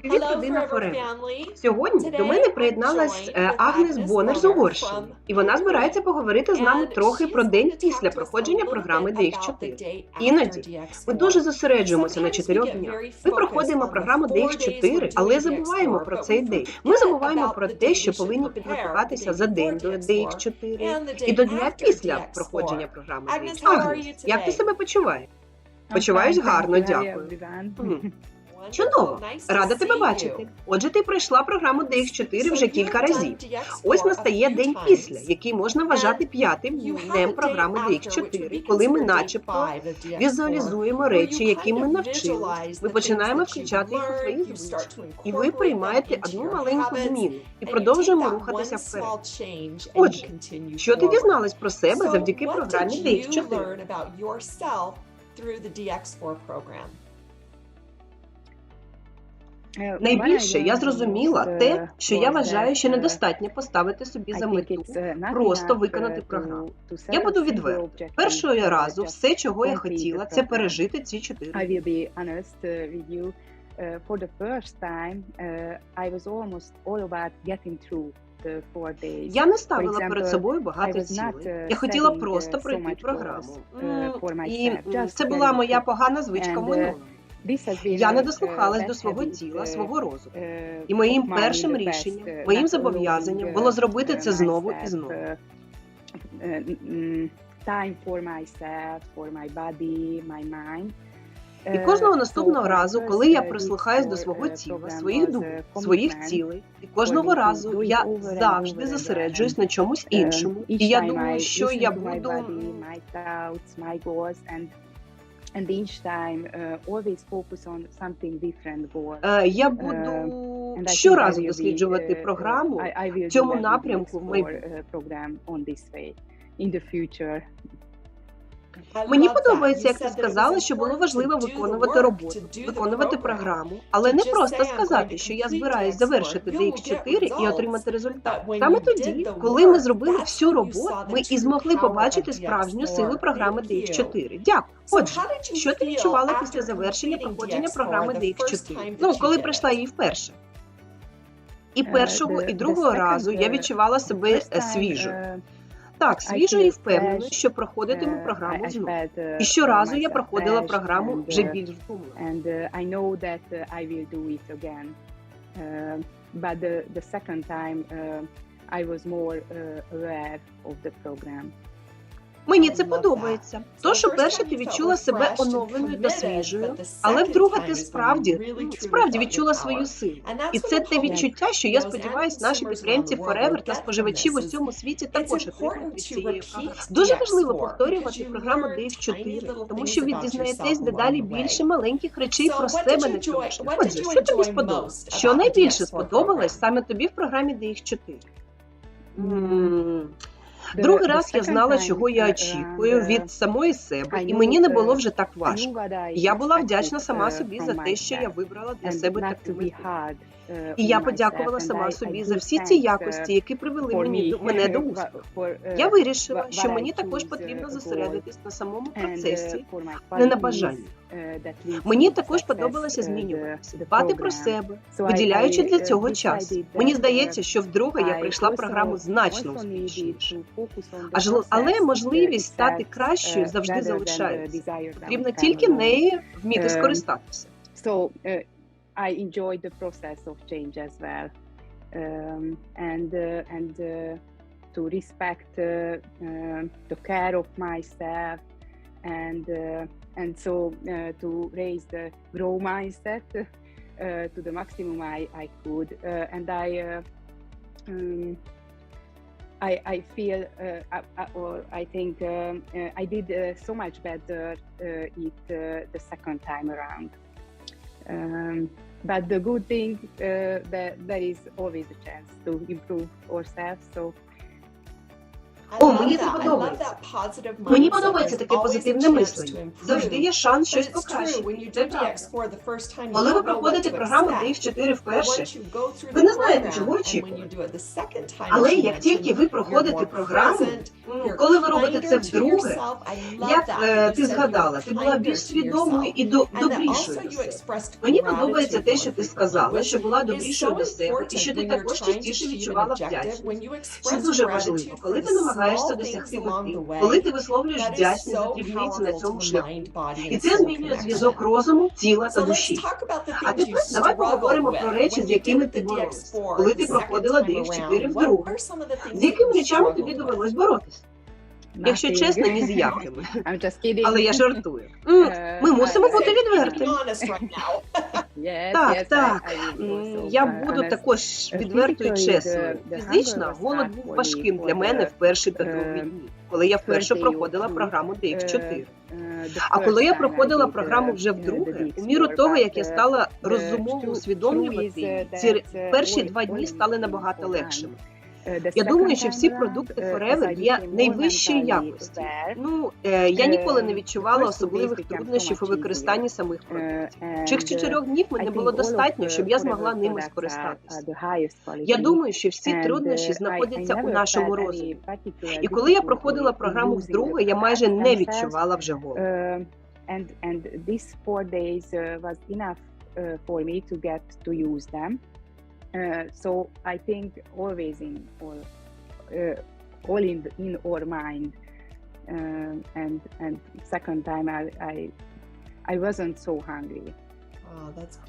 Привіт, родина Форем. Сьогодні до мене приєдналась е, Агнес Бонер з Угорщини, і вона збирається поговорити з нами трохи про день після проходження програми DX4. Іноді ми дуже зосереджуємося на чотирьох днях. Ми проходимо програму DX4, але забуваємо про цей день. Ми забуваємо про те, що повинні підготуватися за день до DX4 і до дня після проходження програми DX. Агнес, як ти себе почуваєш? Почуваюсь гарно, дякую. Чудово, рада тебе бачити. Отже, ти пройшла програму DX4 вже кілька разів. Ось настає день після, який можна вважати п'ятим днем програми DX4, коли ми, начебто, візуалізуємо речі, які ми навчились. Ми починаємо включати їх у свої звички. І ви приймаєте одну маленьку зміну і продовжуємо рухатися вперед. Отже, що ти дізналась про себе завдяки програмі DX4? Найбільше я зрозуміла те, що я вважаю, що недостатньо поставити собі за мету просто виконати програму. Я буду відверта. Першого разу все, чого я хотіла, це пережити ці чотири. For the first time, I was almost all about getting through the four days. Я не ставила перед собою багато цілей. Я хотіла просто пройти програму. І це була моя погана звичка минулого. Я не дослухалась uh, до свого тіла, uh, свого розуму. uh, І моїм першим рішенням, моїм зобов'язанням було зробити це знову і знову. time for myself, for my body, my mind. І кожного наступного разу, коли я прислухаюсь до свого тіла, своїх думок, своїх цілей, і кожного разу я завжди зосереджуюсь на чомусь іншому. І я думаю, що я буду and and each time uh, always focus on something different goal. Е, я Uh, буду And I think I щоразу will be, досліджувати uh, програму. I, I will в цьому do everything напрямку в for, майбутньому. uh, program on this way in the future. Мені подобається, як ти сказала, що було важливо виконувати роботу, виконувати програму, але не просто сказати, що я збираюсь завершити DX4 і отримати результат. Саме тоді, коли ми зробили всю роботу, ми і змогли побачити справжню силу програми DX4. Дякую. Отже, що ти відчувала після завершення проходження програми DX4? Ну, коли прийшла її вперше. І Uh, першого, і другого разу я uh, відчувала себе е, свіжою. Uh, Так, I свіжою і fresh, що проходитиму uh, програму uh, І щоразу я проходила програму вже uh, більш uh, uh. Uh, but the, the second time, uh, I was more uh, aware of the program. Мені це подобається. Тож, перше, ти відчула себе оновленою та свіжою, але вдруге ти справді, справді відчула свою силу. І це те відчуття, що я сподіваюся, наші підтримці Forever та споживачі в усьому світі також отримують від цієї. Дуже важливо повторювати програму DF4, тому що ви дізнаєтесь дедалі більше маленьких речей про себе на цьому. Отже, що тобі сподобалось? Що найбільше сподобалось саме тобі в програмі DX4? М, The- Другий раз я знала, чого я очікую від самої себе, і мені не було вже так важко. Я була вдячна сама собі за те, що я вибрала для себе таку мету. Uh, І я подякувала сама собі за всі ці uh, якості, які привели мені до мене до успіху. Я вирішила, що мені також потрібно зосередитись на самому процесі, не на бажанні. Мені також подобалося змінюватися, дбати про себе, виділяючи для цього час. Мені здається, що вдруге я also- програму значно успішніше. але можливість стати кращою завжди залишається. Потрібно тільки нею вміти скористатися. I enjoyed the process of change as well, um, and uh, and uh, to respect uh, uh, the care of myself, and and so to raise the grow mindset to the maximum I, I could, and I. Um, I, I feel, uh, I, or I think um, uh, I did uh, so much better it the second time around. Um, but the good thing uh, that there is always a chance to improve ourselves. So О, мені це подобається. Мені подобається таке позитивне мислення. Завжди є шанс щось покращити. Це правда. Коли ви проходите програму DX4 вперше, ви не знаєте, чого очікувати. Але як тільки ви проходите програму, коли ви робите це вдруге, як е, ти згадала, ти була більш свідомою і до, добрішою. Мені подобається те, що ти сказала, що була добрішою до себе, і що ти також частіше відчувала вдячність. Це дуже важливо, коли ти намагаєшся досягти мети, коли ти висловлюєш вдячність за дрібниці на цьому шляху. І це змінює зв'язок розуму, тіла та душі. А тепер давай поговоримо про речі, з якими ти боролась, коли ти проходила DX4 вдруге. З якими речами тобі довелось боротися? Якщо чесно, ні з якими. Але я жартую. Е, Ми мусимо е, бути відвертими. Так, так. Я буду також Е, відверто і чесною. Фізично голод був важким для мене в перші та е, другі дні, коли я вперше проходила програму DX4. Uh, А коли я проходила програму вже вдруге, у міру того, як я стала розумово усвідомлювати ці перші два дні стали набагато легшими. Uh, Я думаю, що всі продукти uh, Forever є найвищої якості. Ну, е, я ніколи не Е, відчувала особливих труднощів у використанні самих uh, продуктів. Uh, чотирьох днів мене було достатньо, uh, щоб я змогла ними скористатися. Я думаю, що всі труднощі uh, знаходяться у нашому розумі. І коли я проходила програму вдруге, я майже не відчувала вже голоду. Uh, and and these four days uh, was enough uh, for me to get to use them. Uh, so I think always in all, uh, all in the, in our mind. Uh, and and second time I, I I wasn't so hungry.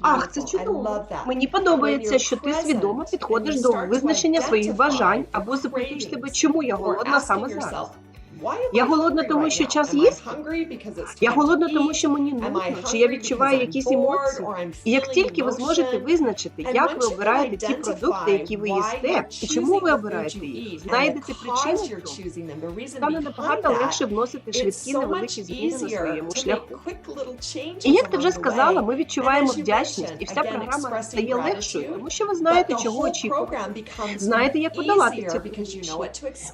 Ах, це чудово. Мені подобається, що ти свідомо підходиш до визначення своїх бажань або запитуєш себе, чому я голодна саме зараз. Я голодна, тому що час їсти. Я голодна, тому що мені нудно, чи я відчуваю якісь емоції. І як тільки ви зможете визначити, як ви обираєте ті продукти, які ви їсте, і чому ви обираєте їх, знайдете причину цього, стане набагато легше вносити швидкі невеликі зміни на своєму шляху. І як ти вже сказала, ми відчуваємо вдячність, і вся програма стає легшою, тому що ви знаєте, чого очікувати. Знаєте, як подолати ці труднощі.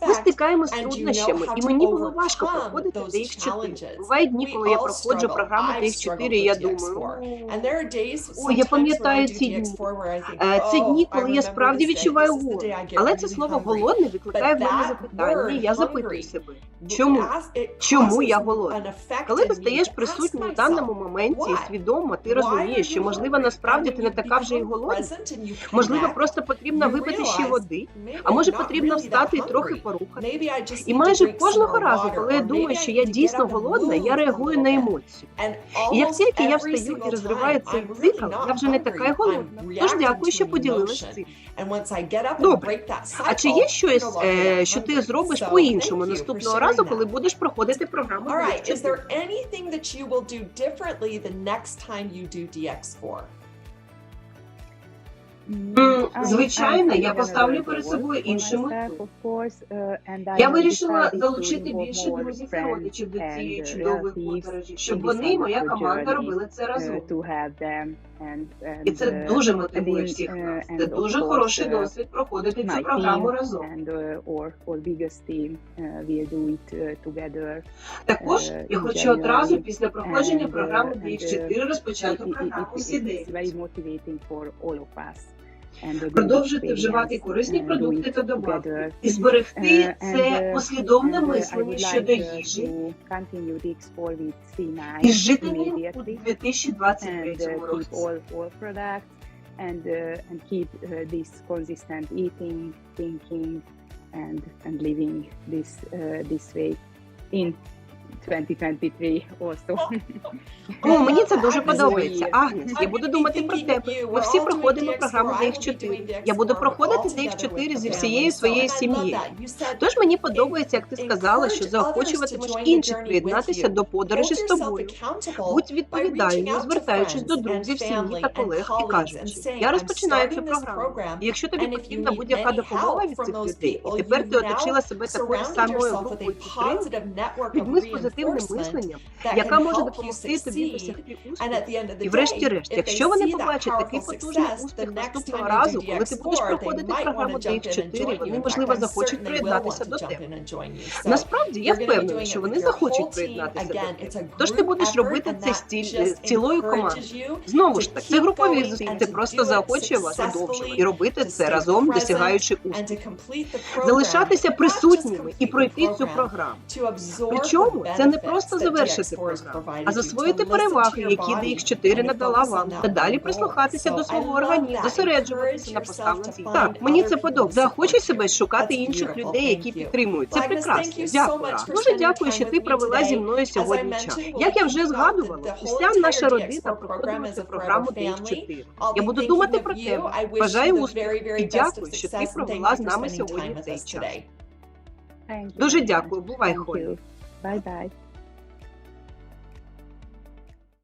Ми стикаємося з труднощами, і мені було важко проходити DX4. Бувають дні, коли я проходжу програму DX4, і я думаю, Ой, я пам'ятаю ці дні. Це дні, коли я справді відчуваю голод. Але це слово голодний викликає в мене запитання. і Я запитую себе, чому? Чому я голодна? Коли ти стаєш присутнім у даному моменті і свідомо, ти розумієш, що можливо насправді ти не така вже й голодна. Можливо, просто потрібно випити ще води, а може потрібно встати і трохи порухати. І майже кожного разу, коли я думаю, що я дійсно голодна, я реагую на емоції. І як тільки я встаю і розриваю цей цикл, я вже не така й голодна. Тож дякую, що поділилась цим. Добре. А чи є щось, е, що ти зробиш по-іншому наступного разу, коли будеш проходити програму? All right, is there anything that you will do differently the next time you do DX4? Звичайно, я поставлю перед собою іншу мету. Я вирішила залучити більше друзів і родичів до цієї чудової подорожі, щоб вони і моя команда робили це разом. І це дуже мотивує всіх нас. Це дуже хороший досвід проходити цю програму разом. Також Е, я хочу одразу після проходження програми and, DX4 uh, розпочати програму it- Продовжити вживати корисні uh, продукти та добавки і зберегти Uh, це uh, послідовне uh, мислення щодо uh, їжі to continue the Explore with C9 і жити ним у immediately. and 2023 uh, keep році. and uh, and keep uh, this consistent eating, thinking, and and living this uh, this way in 2023 also. О, мені це дуже подобається. Агнес, я буду думати про тебе. Ми всі проходимо програму DX4. Я буду проходити DX4 зі всією своєю сім'єю. Тож мені подобається, як ти сказала, що заохочуватимеш інших приєднатися до подорожі з тобою. Будь відповідальною, звертаючись до друзів, сім'ї та колег і кажучи, я розпочинаю цю програму. І якщо тобі потрібна будь-яка допомога від цих людей, і тепер ти оточила себе такою самою групою підтримки, людьми позитивним мисленням, яка може допомогти тобі досягти успіху. І врешті-решт, якщо вони побачать такий потужний успіх наступного разу, коли ти будеш проходити програму DX4, вони можливо захочуть приєднатися до тебе. Насправді я впевнена, що вони захочуть приєднатися до тебе. Тож ти будеш робити це стіль з цілою командою. Знову ж таки, це групові зусилля, просто заохочує вас продовжувати і робити це разом, досягаючи успіху. Залишатися присутніми і пройти цю програму. Причому це не просто завершити програму, а засвоїти переваги, які DX4 надала вам, та далі прислухатися до свого організму, зосереджуватися на поставленці. Так, мені це подобається. Заохочуй себе шукати інших людей, які підтримують. Це прекрасно. Дякую. Дуже дякую, що ти провела зі мною сьогодні час. Як я вже згадувала, уся наша родина проходила цю програму DX4. Я буду думати про тебе. Бажаю успіху і дякую, що ти провела з нами сьогодні цей час. Дуже дякую. Бувай, Холі. Bye bye.